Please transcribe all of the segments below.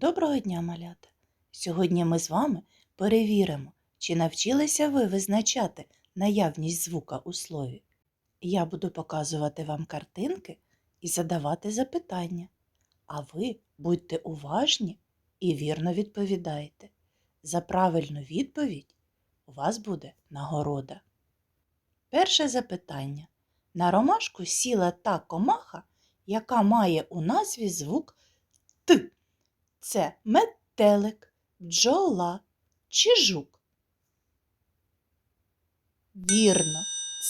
Доброго дня, малята! Сьогодні ми з вами перевіримо, чи навчилися ви визначати наявність звука у слові. Я буду показувати вам картинки і задавати запитання. А ви будьте уважні і вірно відповідайте. За правильну відповідь у вас буде нагорода. Перше запитання. На ромашку сіла та комаха, яка має у назві звук Т. Це метелик, бджола чи жук. Вірно,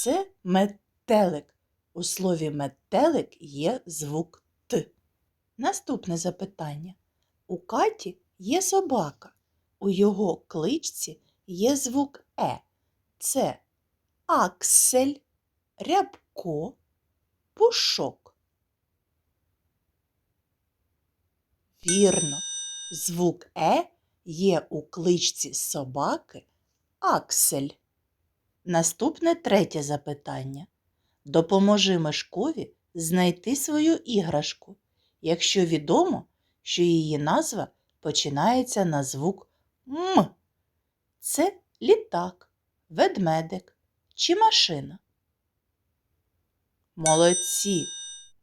це метелик. У слові метелик є звук Т. Наступне запитання. У Каті є собака. У його кличці є звук Е. Це Аксель, Рябко, Пушок. Вірно, звук Е є у кличці собаки Аксель. Наступне третє запитання. Допоможи Мишкові знайти свою іграшку, якщо відомо, що її назва починається на звук М. Це літак, ведмедик чи машина. Молодці!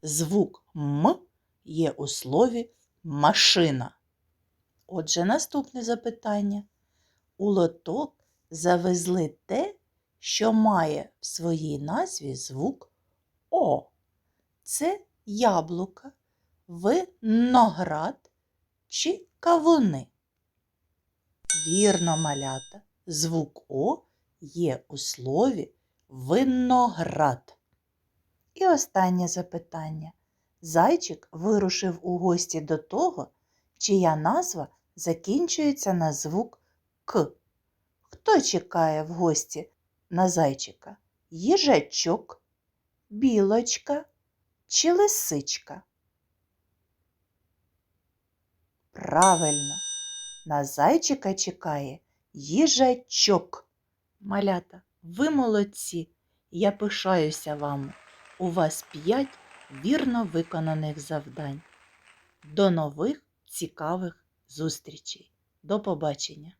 Звук М є у слові машина. Отже, наступне запитання. У лоток завезли те, що має в своїй назві звук О. Це яблука, виноград чи кавуни. Вірно, малята, звук О є у слові виноград. І останнє запитання. Зайчик вирушив у гості до того, чия назва закінчується на звук К. Хто чекає в гості на зайчика? Їжачок, білочка чи лисичка? Правильно, на зайчика чекає їжачок. Малята, ви молодці. Я пишаюся вами. У вас п'ять вірно виконаних завдань. До нових цікавих зустрічей. До побачення!